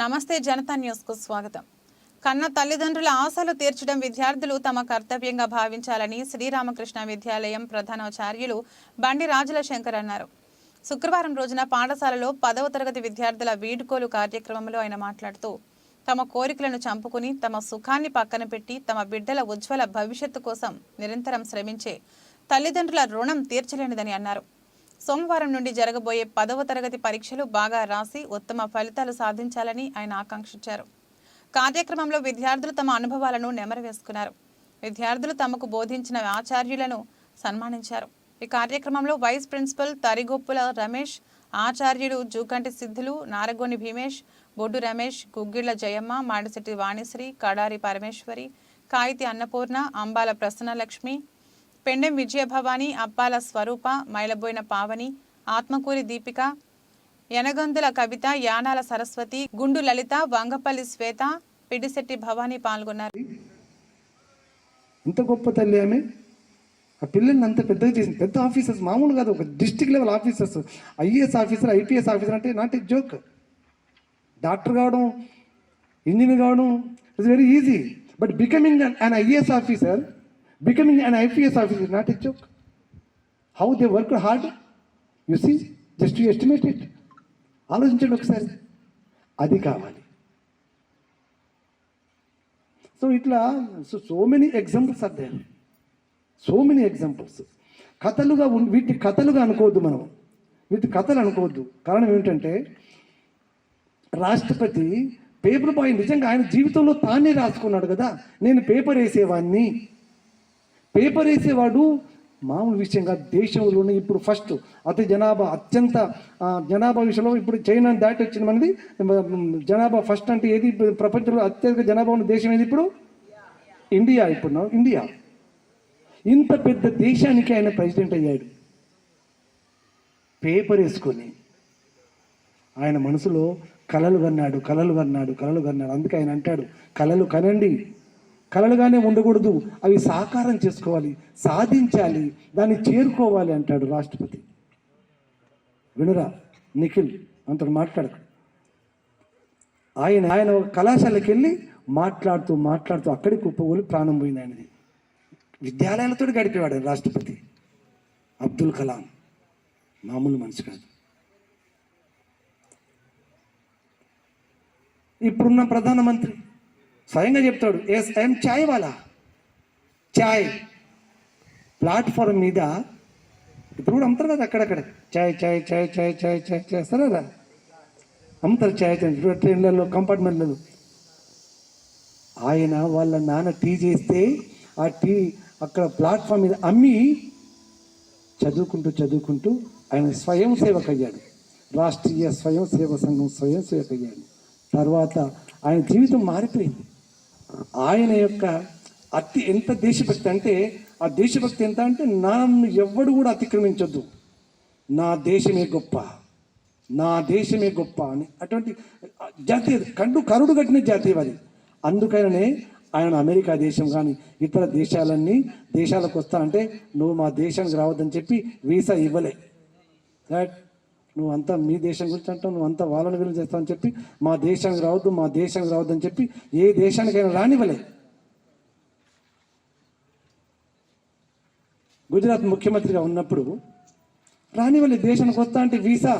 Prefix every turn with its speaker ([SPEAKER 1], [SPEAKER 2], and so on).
[SPEAKER 1] నమస్తే జనతా న్యూస్కు స్వాగతం. కన్న తల్లిదండ్రుల ఆశలు తీర్చడం విద్యార్థులు తమ కర్తవ్యంగా భావించాలని శ్రీరామకృష్ణ విద్యాలయం ప్రధానాచార్యులు బండి రాజుల శంకర్ అన్నారు. శుక్రవారం రోజున పాఠశాలలో పదవ తరగతి విద్యార్థుల వీడ్కోలు కార్యక్రమంలో ఆయన మాట్లాడుతూ తమ కోరికలను చంపుకుని తమ సుఖాన్ని పక్కన పెట్టి తమ బిడ్డల ఉజ్వల భవిష్యత్తు కోసం నిరంతరం శ్రమించే తల్లిదండ్రుల రుణం తీర్చలేనిదని అన్నారు. సోమవారం నుండి జరగబోయే పదవ తరగతి పరీక్షలు బాగా రాసి ఉత్తమ ఫలితాలు సాధించాలని ఆయన ఆకాంక్షించారు. కార్యక్రమంలో విద్యార్థులు తమ అనుభవాలను నెమరవేసుకున్నారు. విద్యార్థులు తమకు బోధించిన ఆచార్యులను సన్మానించారు. ఈ కార్యక్రమంలో వైస్ ప్రిన్సిపల్ తరిగొప్పుల రమేష్ ఆచార్యుడు జూకంటి సిద్ధులు నారగోని భీమేష్ బొడ్డు రమేష్ గుగ్గిళ్ళ జయమ్మ మాడిశెట్టి వాణిశ్రీ కడారి పరమేశ్వరి కాయితి అన్నపూర్ణ అంబాల ప్రసన్నలక్ష్మి పెండెం విజయభవాని అప్పాల స్వరూప మైలబోయిన పావని ఆత్మకూరి దీపిక యనగందుల కవిత యానాల సరస్వతి గుండు లలిత వంగపల్లి శ్వేత పిడిశెట్టి భవానీ పాల్గొన్నారు.
[SPEAKER 2] ఇంత గొప్ప తల్లి ఆమె? ఆ పిల్లల్ని అంత పెద్దగా చేసింది. పెద్ద ఆఫీసర్స్ మామూలు కాదు ఒక district level officers. IAS officer IPS officer అంటే నాట్ ఏ జోక్. డాక్టర్ కావడం ఇంజనీర్ కావడం it's very easy. But becoming an IAS officer becoming an IPS officer not a joke how they work hard you see just you estimate it ఆలోచించండి ఒకసారి. అది కావాలి. So ఇట్లా so so many examples అదే so many examples కథలుగా ఉన్- వీటిని కథలుగా అనుకోవద్దు మనం. వీటి కథలు అనుకోవద్దు. కారణం ఏమిటంటే రాష్ట్రపతి పేపర్ బాయ్ నిజంగా ఆయన జీవితంలో తానే రాసుకున్నాడు కదా. నేను పేపర్ వేసేవాడిని పేపర్ వేసేవాడు మామూలు విషయంగా దేశంలోనే ఇప్పుడు ఫస్ట్ అతి జనాభా అత్యంత జనాభా విషయంలో ఇప్పుడు చైనా దాటి వచ్చింది మనది. జనాభా ఫస్ట్ అంటే ఏది? ప్రపంచంలో అత్యధిక జనాభా ఉన్న దేశం ఏది ఇప్పుడు? ఇండియా ఇప్పుడు ఇండియా. ఇంత పెద్ద దేశానికి ఆయన ప్రెసిడెంట్ అయ్యాడు. పేపర్ వేసుకొని ఆయన మనసులో కలలు కన్నాడు కలలు కన్నాడు కలలు కన్నాడు. అందుకే ఆయన అంటాడు కలలు కనండి. కలలుగానే ఉండకూడదు. అవి సాకారం చేసుకోవాలి సాధించాలి దాన్ని చేరుకోవాలి అంటాడు రాష్ట్రపతి. వినురా నిఖిల్ అంతడు మాట్లాడకు. ఆయన ఆయన ఒక వెళ్ళి మాట్లాడుతూ మాట్లాడుతూ అక్కడికి ఉప్పగోలు ప్రాణం పోయింది ఆయనది. విద్యాలయాలతో గడిపేవాడు రాష్ట్రపతి. అబ్దుల్ కలాం. మామూలు మనిషి కాదు. ఇప్పుడున్న ప్రధానమంత్రి స్వయంగా చెప్తాడు ఎస్ ఐఎమ్ చాయ్ వాలా? చాయ్ ప్లాట్ఫారం మీద ఇప్పుడు కూడా అమ్ముతారు కదా అక్కడక్కడ చాయ్ చాయ్ చాయ్ చాయ్ చాయ్ చాయ్ చేస్తారా కదా అమ్ముతారు చాయ్ చాయ్ ఇప్పుడు ట్రైన్లలో కంపార్ట్మెంట్లలో ఆయన వాళ్ళ నాన్న టీ చేస్తే ఆ టీ అక్కడ ప్లాట్ఫామ్ మీద అమ్మి చదువుకుంటూ చదువుకుంటూ ఆయన స్వయం సేవకు అయ్యాడు రాష్ట్రీయ స్వయం సేవ సంఘం స్వయం సేవకు అయ్యాడు తర్వాత ఆయన జీవితం మారిపోయింది. ఆయన యొక్క అతి ఎంత దేశభక్తి అంటే ఆ దేశభక్తి ఎంత అంటే నన్ను ఎవ్వడు కూడా అతిక్రమించొద్దు. నా దేశమే గొప్ప. నా దేశమే గొప్ప అని అటువంటి జాతీయ కండు కరుడు కట్టిన జాతీయం అది. అందుకనే ఆయన అమెరికా దేశం కానీ ఇతర దేశాలన్నీ దేశాలకు వస్తా అంటే నువ్వు మా దేశానికి రావద్దని చెప్పి వీసా ఇవ్వలే. రైట్ నువ్వు అంతా మీ దేశం గురించి అంటావు నువ్వు అంతా వాళ్ళని గురించి చేస్తావు అని చెప్పి మా దేశానికి రావద్దు మా దేశానికి రావద్దు అని చెప్పి ఏ దేశానికైనా రానివ్వలే. గుజరాత్ ముఖ్యమంత్రిగా ఉన్నప్పుడు రానివ్వలే దేశానికి వస్తా అంటే వీసా.